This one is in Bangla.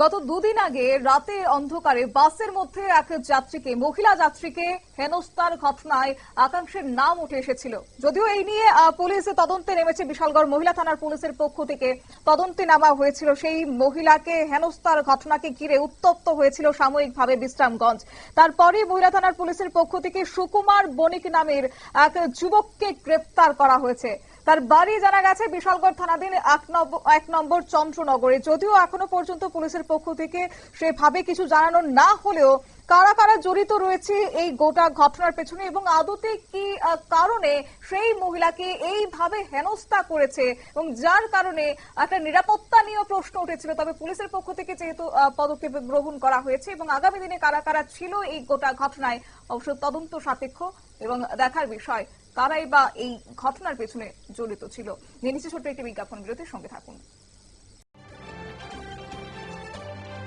গত দুদিন আগে রাতে অন্ধকারে বাসের মধ্যে এক যাত্রীকে, মহিলা যাত্রীকে হেনস্থার ঘটনায় আকাঙ্ক্ষের নাম উঠে এসেছিল। যদিও এই নিয়ে পুলিশ তদন্তে নেমেছে। বিশালগড় মহিলা থানার পুলিশের পক্ষ থেকে তদন্তে নামা হয়েছিল। সেই মহিলাকে হেনস্থার ঘটনাকে ঘিরে উত্তপ্ত হয়েছিল সাময়িকভাবে বিশ্রামগঞ্জ। তারপরে মহিলা থানার পুলিশের পক্ষ থেকে সুকুমার বণিক নামের এক যুবককে গ্রেপ্তার করা হয়েছে। তার বাড়ি জানা গেছে বিশালগড় থানাধীন এক নম্বর- চন্দ্রনগরে। যদিও এখনও পর্যন্ত পুলিশের পক্ষ থেকে সেভাবে কিছু জানানো না হলেও কারা কারা জড়িত রয়েছে এই গোটা ঘটনার পেছনে এবং আদতে কি কারণে সেই মহিলাকে এইভাবে হেনস্থা করেছে এবং যার কারণে একটা নিরাপত্তা নিয়েও প্রশ্ন উঠেছিল। তবে পুলিশের পক্ষ থেকে যেহেতু পদক্ষেপ গ্রহণ করা হয়েছে এবং আগামী দিনে কারা কারা ছিল এই গোটা ঘটনায়, অবশ্য তদন্ত সাপেক্ষ এবং দেখার বিষয় কারাই বা এই ঘটনার পেছনে জড়িত ছিল। নিয়ে ছোট্ট একটি বিজ্ঞাপন বিরতির সঙ্গে থাকুন।